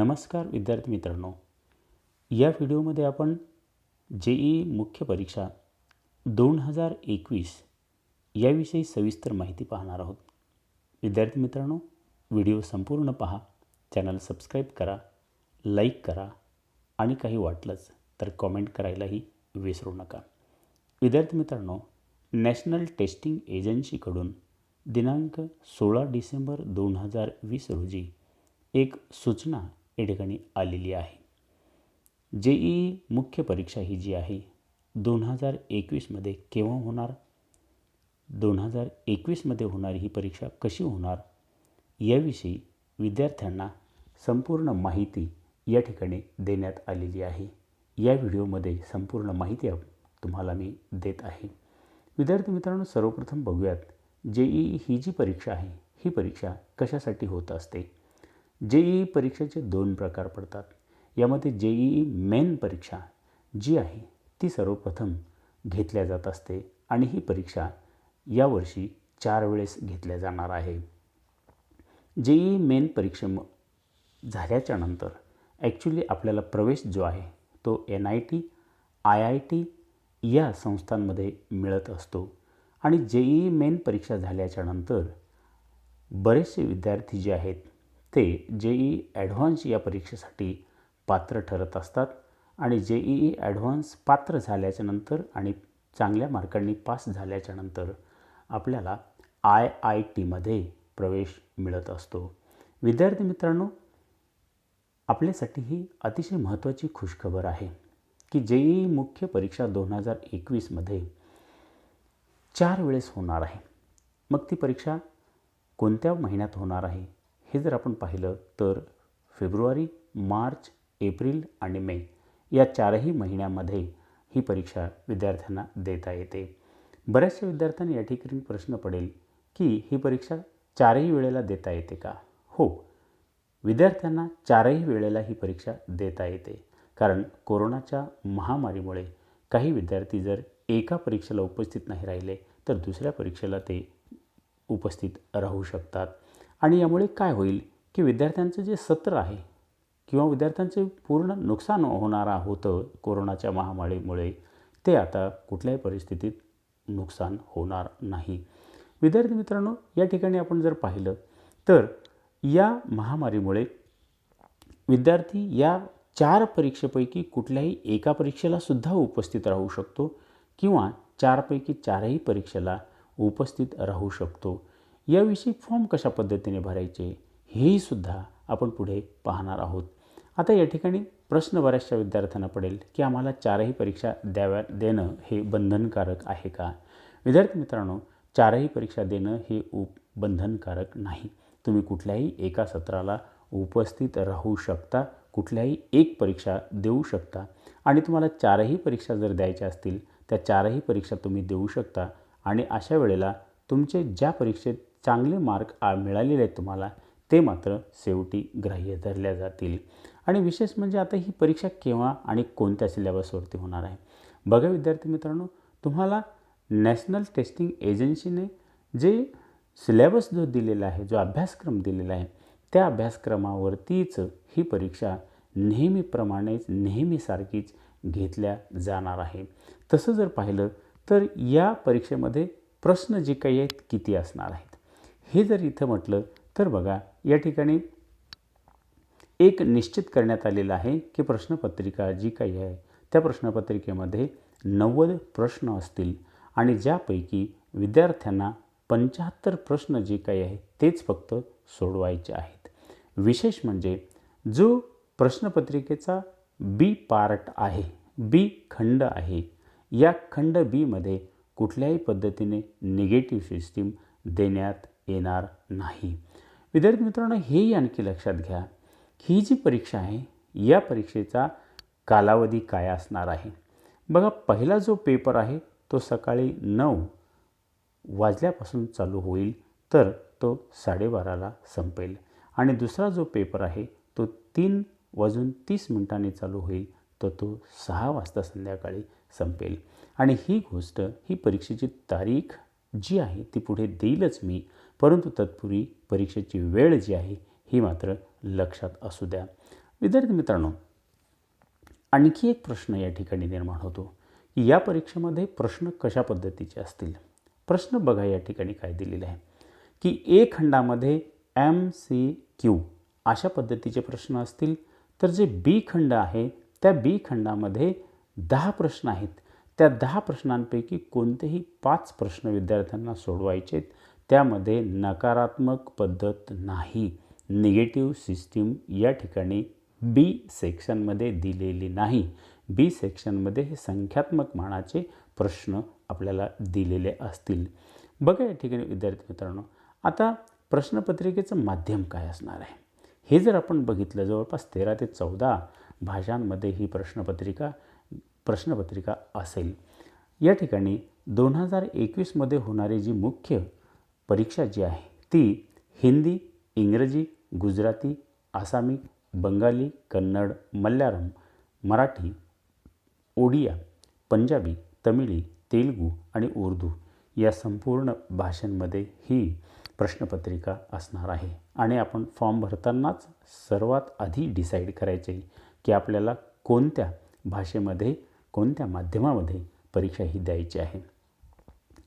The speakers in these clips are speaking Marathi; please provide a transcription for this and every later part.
नमस्कार विद्यार्थी मित्रांनो. या व्हिडिओमध्ये आपण जे ई मुख्य परीक्षा दोन हजार एकवीस याविषयी सविस्तर माहिती पाहणार आहोत. विद्यार्थी मित्रांनो व्हिडिओ संपूर्ण पहा चॅनल सबस्क्राईब करा लाईक करा आणि काही वाटलंच तर कॉमेंट करायलाही विसरू नका. विद्यार्थी मित्रांनो नॅशनल टेस्टिंग एजन्सीकडून दिनांक सोळा डिसेंबर दोन हजार वीस रोजी एक सूचना या ठिकाणी आलेली आहे. जे ई मुख्य परीक्षा ही जी आहे दोन हजार एकवीसमध्ये केव्हा होणार? दोन हजार एकवीसमध्ये होणारी ही परीक्षा कशी होणार? याविषयी विद्यार्थ्यांना संपूर्ण माहिती या ठिकाणी देण्यात आलेली आहे. या व्हिडिओमध्ये संपूर्ण माहिती तुम्हाला मी देत आहे. विद्यार्थी मित्रांनो सर्वप्रथम बघूयात जे ई ही जी परीक्षा आहे ही परीक्षा कशासाठी होत असते? जे ई परीक्षेचे दोन प्रकार पडतात. यामध्ये जे ई मेन परीक्षा जी आहे ती सर्वप्रथम घेतल्या जात असते आणि ही परीक्षा यावर्षी चार वेळेस घेतल्या जाणार आहे. जे ई मेन परीक्षे झाल्याच्यानंतर ॲक्च्युली आपल्याला प्रवेश जो आहे तो N I T I I T या संस्थांमध्ये मिळत असतो. आणि जे ई मेन परीक्षा झाल्याच्यानंतर बरेचसे विद्यार्थी जे आहेत ते जे ई ॲडव्हान्स या परीक्षेसाठी पात्र ठरत असतात आणि जे ई ॲडव्हान्स पात्र झाल्याच्यानंतर आणि चांगल्या मार्कांनी पास झाल्याच्यानंतर आपल्याला आय आय टीमध्ये प्रवेश मिळत असतो. विद्यार्थी मित्रांनो आपल्यासाठी ही अतिशय महत्त्वाची खुशखबर आहे की जे ई मुख्य परीक्षा दोन हजार एकवीसमध्ये चार वेळेस होणार आहे. मग ती परीक्षा कोणत्या महिन्यात होणार आहे? हे जर आपण पाहिलं तर फेब्रुवारी मार्च एप्रिल आणि मे या चारही महिन्यामध्ये ही परीक्षा विद्यार्थ्यांना देता येते. बऱ्याचशा विद्यार्थ्यांना या ठिकाणी प्रश्न पडेल की ही परीक्षा चारही वेळेला देता येते का? हो विद्यार्थ्यांना चारही वेळेला ही परीक्षा देता येते. कारण कोरोनाच्या महामारीमुळे काही विद्यार्थी जर एका परीक्षेला उपस्थित नाही राहिले तर दुसऱ्या परीक्षेला ते उपस्थित राहू शकतात. आणि यामुळे काय होईल की विद्यार्थ्यांचं जे सत्र आहे किंवा विद्यार्थ्यांचे पूर्ण नुकसान होणारा होतं कोरोनाच्या महामारीमुळे ते आता कुठल्याही परिस्थितीत नुकसान होणार नाही. विद्यार्थी मित्रांनो या ठिकाणी आपण जर पाहिलं तर या महामारीमुळे विद्यार्थी या चार परीक्षेपैकी कुठल्याही एका परीक्षेला सुद्धा उपस्थित राहू शकतो किंवा चारपैकी चारही परीक्षेला उपस्थित राहू शकतो. याविषयी फॉर्म कशा पद्धतीने भरायचे हेही सुद्धा आपण पुढे पाहणार आहोत. आता या ठिकाणी प्रश्न बऱ्याचशा विद्यार्थ्यांना पडेल की आम्हाला चारही परीक्षा द्याव्या देणं हे बंधनकारक आहे का? विद्यार्थी मित्रांनो चारही परीक्षा देणं हे उप बंधनकारक नाही. तुम्ही कुठल्याही एका सत्राला उपस्थित राहू शकता कुठल्याही एक परीक्षा देऊ शकता. आणि तुम्हाला चारही परीक्षा जर द्यायच्या असतील त्या चारही परीक्षा तुम्ही देऊ शकता. आणि अशा वेळेला तुमचे ज्या परीक्षेत चांगले मार्क आ मिळालेले आहेत तुम्हाला ते मात्र शेवटी ग्राह्य धरल्या जातील. आणि विशेष म्हणजे आता ही परीक्षा केव्हा आणि कोणत्या सिलेबसवरती होणार आहे? बघा विद्यार्थी मित्रांनो तुम्हाला नॅशनल टेस्टिंग एजन्सीने जे सिलेबस जो दिलेला आहे जो अभ्यासक्रम दिलेला आहे त्या अभ्यासक्रमावरतीच ही परीक्षा नेहमीप्रमाणेच नेहमीसारखीच घेतल्या जाणार आहे. तसं जर पाहिलं तर या परीक्षेमध्ये प्रश्न जे काही आहेत किती असणार आहेत? हे जर इथं म्हटलं तर बघा या ठिकाणी एक निश्चित करण्यात आलेलं आहे की प्रश्नपत्रिका जी काही आहे त्या प्रश्नपत्रिकेमध्ये नव्वद प्रश्न असतील आणि ज्यापैकी विद्यार्थ्यांना पंच्याहत्तर प्रश्न जे काही आहे तेच फक्त सोडवायचे आहेत. विशेष म्हणजे जो प्रश्नपत्रिकेचा बी पार्ट आहे बी खंड आहे या खंड बीमध्ये कुठल्याही पद्धतीने निगेटिव्ह सिस्टीम देण्यात येणार नाही. विद्यार्थी मित्रांनो हेही आणखी लक्षात घ्या ही जी परीक्षा आहे या परीक्षेचा कालावधी काय असणार आहे? बघा पहिला जो पेपर आहे तो सकाळी नऊ वाजल्यापासून चालू होईल तर तो साडेबाराला संपेल. आणि दुसरा जो पेपर आहे तो तीन वाजून तीस मिनिटांनी चालू होईल तर तो सहा वाजता संध्याकाळी संपेल. आणि ही गोष्ट ही परीक्षेची तारीख जी आहे ती पुढे देईलच मी. परंतु तत्पूर्वी परीक्षेची वेळ जी आहे ही मात्र लक्षात असू द्या. विद्यार्थी मित्रांनो आणखी एक प्रश्न या ठिकाणी निर्माण होतो की या परीक्षेमध्ये प्रश्न कशा पद्धतीचे असतील? प्रश्न बघा या ठिकाणी काय दिलेले आहे की ए खंडामध्ये एम सी क्यू अशा पद्धतीचे प्रश्न असतील. तर जे बी खंड आहे त्या बी खंडामध्ये दहा प्रश्न आहेत. त्या दहा प्रश्नांपैकी कोणतेही पाच प्रश्न विद्यार्थ्यांना सोडवायचे त्यामध्ये नकारात्मक पद्धत नाही. निगेटिव्ह सिस्टीम या ठिकाणी बी सेक्शनमध्ये दिलेली नाही. बी सेक्शनमध्ये हे संख्यात्मक मानाचे प्रश्न आपल्याला दिलेले असतील. बघा या ठिकाणी विद्यार्थी मित्रांनो आता प्रश्नपत्रिकेचं माध्यम काय असणार आहे? हे जर आपण बघितलं जवळपास तेरा ते चौदा भाषांमध्ये ही प्रश्नपत्रिका प्रश्नपत्रिका असेल. या ठिकाणी दोन हजार एकवीसमध्ये होणारी जी मुख्य परीक्षा जी आहे ती हिंदी इंग्रजी गुजराती आसामी बंगाली कन्नड मल्याळम मराठी ओडिया पंजाबी तमिळी तेलगू आणि उर्दू या संपूर्ण भाषांमध्ये ही प्रश्नपत्रिका असणार आहे. आणि आपण फॉर्म भरतानाच सर्वात आधी डिसाईड करायचे की आपल्याला कोणत्या भाषेमध्ये कोणत्या माध्यमामध्ये परीक्षा ही द्यायची आहे?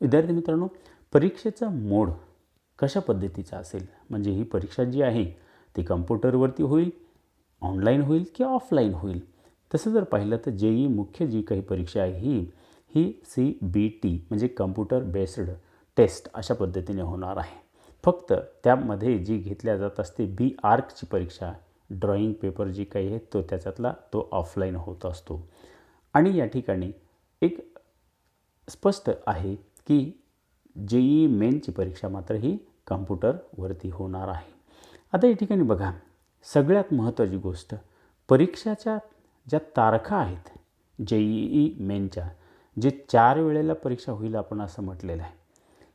विद्यार्थी मित्रांनो परीक्षेचा मोड कशा पद्धतीचा असेल? म्हणजे ही परीक्षा जी आहे ती कम्प्युटरवरती होईल ऑनलाईन होईल की ऑफलाईन होईल? तसं जर पाहिलं तर जे ई मुख्य जी काही परीक्षा आहे ही ही सी बी टी म्हणजे कम्प्युटर बेस्ड टेस्ट अशा पद्धतीने होणार आहे. फक्त त्यामध्ये जी घेतल्या जात असते बी आर्कची परीक्षा ड्रॉईंग पेपर जी काही आहे तो त्याच्यातला तो ऑफलाईन होत असतो. आणि या ठिकाणी एक स्पष्ट आहे की जे ई मेनची परीक्षा मात्र ही कम्प्युटरवरती होणार आहे. आता या ठिकाणी बघा सगळ्यात महत्त्वाची गोष्ट परीक्षाच्या ज्या तारखा आहेत जे ई ई मेनच्या जे चार वेळेला परीक्षा होईल आपण असं म्हटलेलं आहे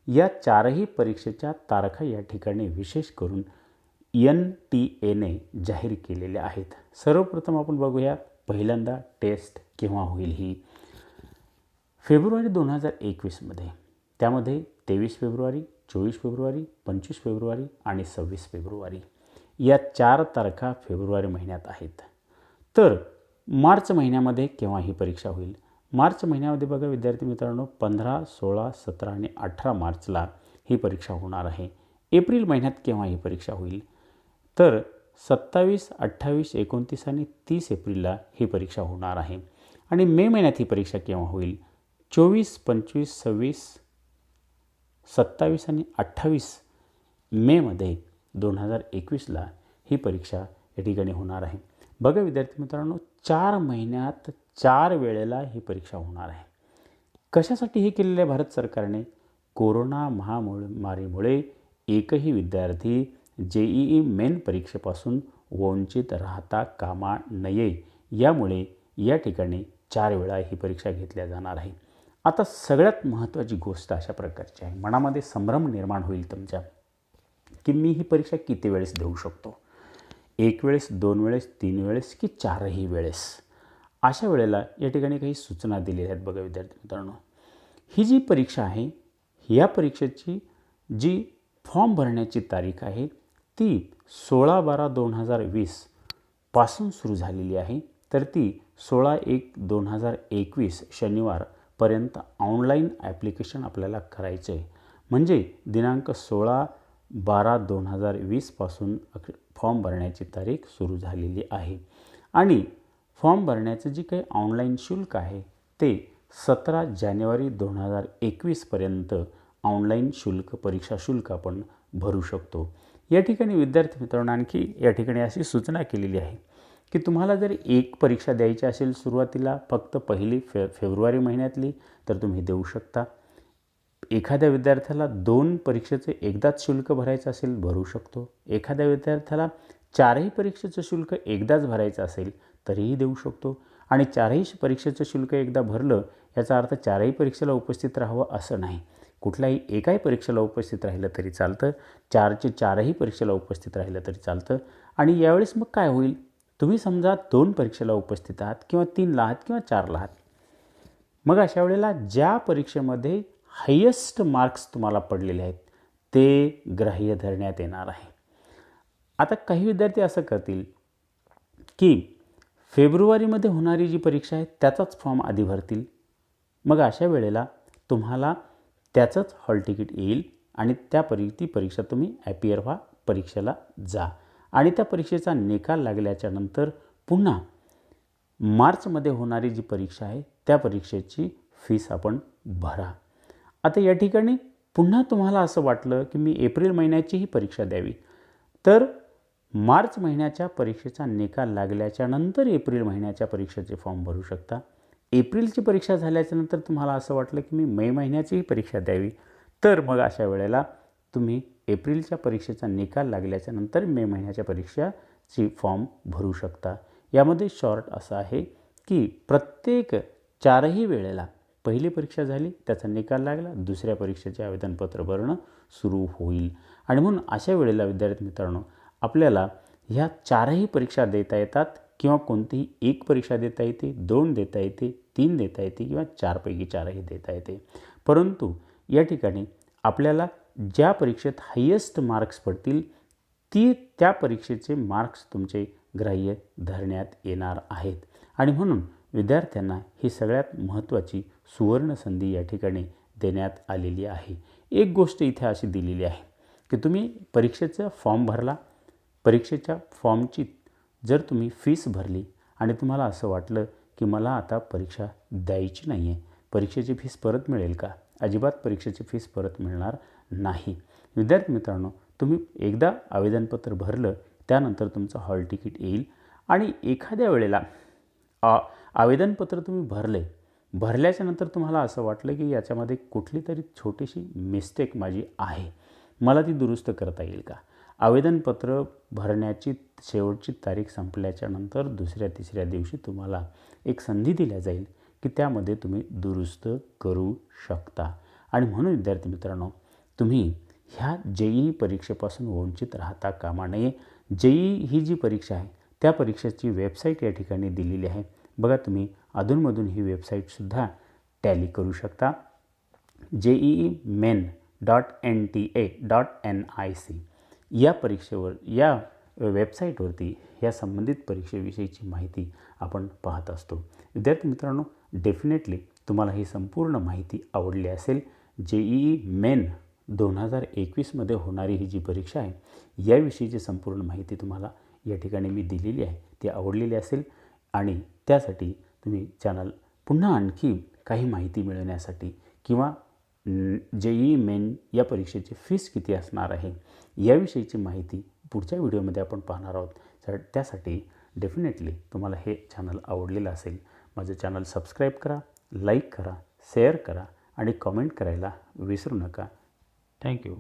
या चारही परीक्षेच्या तारखा या ठिकाणी विशेष करून एन टी एने जाहीर केलेल्या आहेत. सर्वप्रथम आपण बघूया पहिल्यांदा टेस्ट केव्हा होईल ही? फेब्रुवारी दोन हजार एकवीसमध्ये त्यामध्ये तेवीस फेब्रुवारी चोवीस फेब्रुवारी पंचवीस फेब्रुवारी आणि सव्वीस फेब्रुवारी. या चार तारखा फेब्रुवारी महिन्यात आहेत. तर मार्च महिन्यामध्ये केव्हा ही परीक्षा होईल? मार्च महिन्यामध्ये बघा विद्यार्थी मित्रांनो पंधरा सोळा सतरा आणि अठरा मार्चला ही परीक्षा होणार आहे. एप्रिल महिन्यात केव्हा ही परीक्षा होईल? तर सत्तावीस अठ्ठावीस एकोणतीस आणि तीस एप्रिलला ही परीक्षा होणार आहे. आणि मे महिन्यात ही परीक्षा केव्हा होईल? चोवीस पंचवीस सव्वीस सत्तावीस आणि अठ्ठावीस मेमध्ये दोन हजार एकवीसला ही परीक्षा या ठिकाणी होणार आहे. बघा विद्यार्थी मित्रांनो चार महिन्यात चार वेळेला ही परीक्षा होणार आहे. कशासाठी हे केलेलं आहे भारत सरकारने? कोरोना महामारीमुळे एकही विद्यार्थी जे ई ई मेन परीक्षेपासून वंचित राहता कामा नये. यामुळे या ठिकाणी चार वेळा ही परीक्षा घेतल्या जाणार आहे. आता सगळ्यात महत्त्वाची गोष्ट अशा प्रकारची आहे. मनामध्ये संभ्रम निर्माण होईल तुमच्या. की मी ही परीक्षा किती वेळेस देऊ शकतो? एक वेळेस दोन वेळेस तीन वेळेस की चारही वेळेस? अशा वेळेला या ठिकाणी काही सूचना दिलेल्या आहेत बघा विद्यार्थी मित्रांनो. ही जी परीक्षा आहे या परीक्षेची जी फॉर्म भरण्याची तारीख आहे ती सोळा बारा दोन हजार वीसपासून सुरू झालेली आहे. तर ती सोळा एक दोन हजार एकवीस शनिवारपर्यंत ऑनलाईन ॲप्लिकेशन आपल्याला करायचं आहे. म्हणजे दिनांक सोळा बारा दोन हजार वीसपासून फॉर्म भरण्याची तारीख सुरू झालेली आहे. आणि फॉर्म भरण्याचं जे काही ऑनलाईन शुल्क आहे ते सतरा जानेवारी दोन हजार एकवीसपर्यंत ऑनलाईन शुल्क परीक्षा शुल्क आपण भरू शकतो. या ठिकाणी विद्यार्थी मित्रांनो आणखी या ठिकाणी अशी सूचना केलेली आहे की तुम्हाला जर एक परीक्षा द्यायची असेल सुरुवातीला फक्त पहिली फे फेब्रुवारी महिन्यातली तर तुम्ही देऊ शकता. एखाद्या विद्यार्थ्याला दोन परीक्षेचं एकदाच शुल्क भरायचं असेल भरू शकतो. एखाद्या विद्यार्थ्याला चारही परीक्षेचं शुल्क एकदाच भरायचं असेल तरीही देऊ शकतो. आणि चारही परीक्षेचं शुल्क एकदा भरलं याचा अर्थ चारही परीक्षेला उपस्थित राहावं असं नाही. कुठल्याही एकाही परीक्षेला उपस्थित राहिलं तरी चालतं. चारचे चारही परीक्षेला उपस्थित राहिलं तरी चालतं. आणि यावेळेस मग काय होईल? तुम्ही समजा दोन परीक्षेला उपस्थित आहात किंवा तीनला आहात किंवा चारला आहात. मग अशा वेळेला ज्या परीक्षेमध्ये हायेस्ट मार्क्स तुम्हाला पडलेले आहेत ते ग्राह्य धरण्यात येणार आहे. आता काही विद्यार्थी असं करतील की फेब्रुवारीमध्ये होणारी जी परीक्षा आहे त्याचाच फॉर्म आधी भरतील. मग अशा वेळेला तुम्हाला त्याचंच हॉल तिकीट येईल आणि त्या परी ती परीक्षा तुम्ही ॲपियर व्हा परीक्षेला जा. आणि त्या परीक्षेचा निकाल लागल्याच्या नंतर पुन्हा मार्चमध्ये होणारी जी परीक्षा आहे त्या परीक्षेची फीस आपण भरा. आता या ठिकाणी पुन्हा तुम्हाला असं वाटलं की मी एप्रिल महिन्याचीही परीक्षा द्यावी. तर मार्च महिन्याच्या परीक्षेचा निकाल लागल्याच्या नंतर एप्रिल महिन्याच्या परीक्षेचे फॉर्म भरू शकता. एप्रिलची परीक्षा झाल्याच्यानंतर तुम्हाला असं वाटलं की मी मे महिन्याचीही परीक्षा द्यावी. तर मग अशा वेळेला तुम्ही एप्रिलच्या परीक्षेचा निकाल लागल्याच्या नंतर मे महिन्याच्या परीक्षाची फॉर्म भरू शकता. यामध्ये शॉर्ट असं आहे की प्रत्येक चारही वेळेला पहिली परीक्षा झाली त्याचा निकाल लागला दुसऱ्या परीक्षेचे आवेदनपत्र भरणं सुरू होईल. आणि म्हणून अशा वेळेला विद्यार्थी मित्रांनो आपल्याला ह्या चारही परीक्षा देता येतात. किंवा कोणतीही एक परीक्षा देता येते दोन देता येते तीन देता येते किंवा चारपैकी चारही देता येते. परंतु या ठिकाणी आपल्याला ज्या परीक्षेत हायेस्ट मार्क्स पडतील ती त्या परीक्षेचे मार्क्स तुमचे ग्राह्य धरण्यात येणार आहेत. आणि म्हणून विद्यार्थ्यांना ही सगळ्यात महत्त्वाची सुवर्ण संधी या ठिकाणी देण्यात आलेली आहे. एक गोष्ट इथे अशी दिलेली आहे की तुम्ही परीक्षेचा फॉर्म भरला परीक्षेच्या फॉर्मची जर तुम्ही फीस भरली आणि तुम्हाला असं वाटलं की मला आता परीक्षा द्यायची नाही आहे परीक्षेची फीस परत मिळेल का? अजिबात परीक्षेची फीस परत मिळणार नाही. विद्यार्थी मित्रांनो तुम्ही एकदा आवेदनपत्र भरलं त्यानंतर तुमचं हॉल तिकीट येईल आणि एखाद्या वेळेला आ आवेदनपत्र तुम्ही भरले भरल्याच्यानंतर तुम्हाला असं वाटलं की याच्यामध्ये कुठली तरी छोटीशी मिस्टेक माझी आहे. मला ती दुरुस्त करता येईल का? आवेदनपत्र भरण्याची शेवटची तारीख संपल्याच्या नंतर दुसऱ्या तिसऱ्या दिवशी तुम्हाला एक संधी दिल्या जाईल की त्यामध्ये तुम्ही दुरुस्त करू शकता. आणि म्हणून विद्यार्थी मित्रांनो तुम्ही ह्या जेई परीक्षेपासून वंचित राहता कामा नये. जेई ही जी परीक्षा आहे त्या परीक्षेची वेबसाईट या ठिकाणी दिलेली आहे. बघा तुम्ही अधूनमधून ही वेबसाईटसुद्धा टॅली करू शकता. JEE main dot N T A dot N I C. या परीक्षेवर या वेबसाईटवरती या संबंधित परीक्षेविषयीची माहिती आपण पाहत असतो. विद्यार्थी मित्रांनो डेफिनेटली तुम्हाला ही संपूर्ण माहिती आवडली असेल. जे ई मेन दोन हजार एकवीसमध्ये होणारी ही जी परीक्षा आहे याविषयीची संपूर्ण माहिती तुम्हाला या ठिकाणी मी दिलेली आहे. ती आवडलेली असेल आणि त्यासाठी तुम्ही चॅनल पुन्हा आणखी काही माहिती मिळवण्यासाठी किंवा जेई मेन या परीक्षेची फीस किती असणार आहे? याविषयीची माहिती पुढच्या व्हिडिओमध्ये आपण पाहणार आहोत. तर त्यासाठी डेफिनेटली तुम्हाला हे चॅनल आवडलेलं असेल माझं चॅनल सबस्क्राईब करा लाईक करा शेअर करा आणि कमेंट करायला विसरू नका. थँक्यू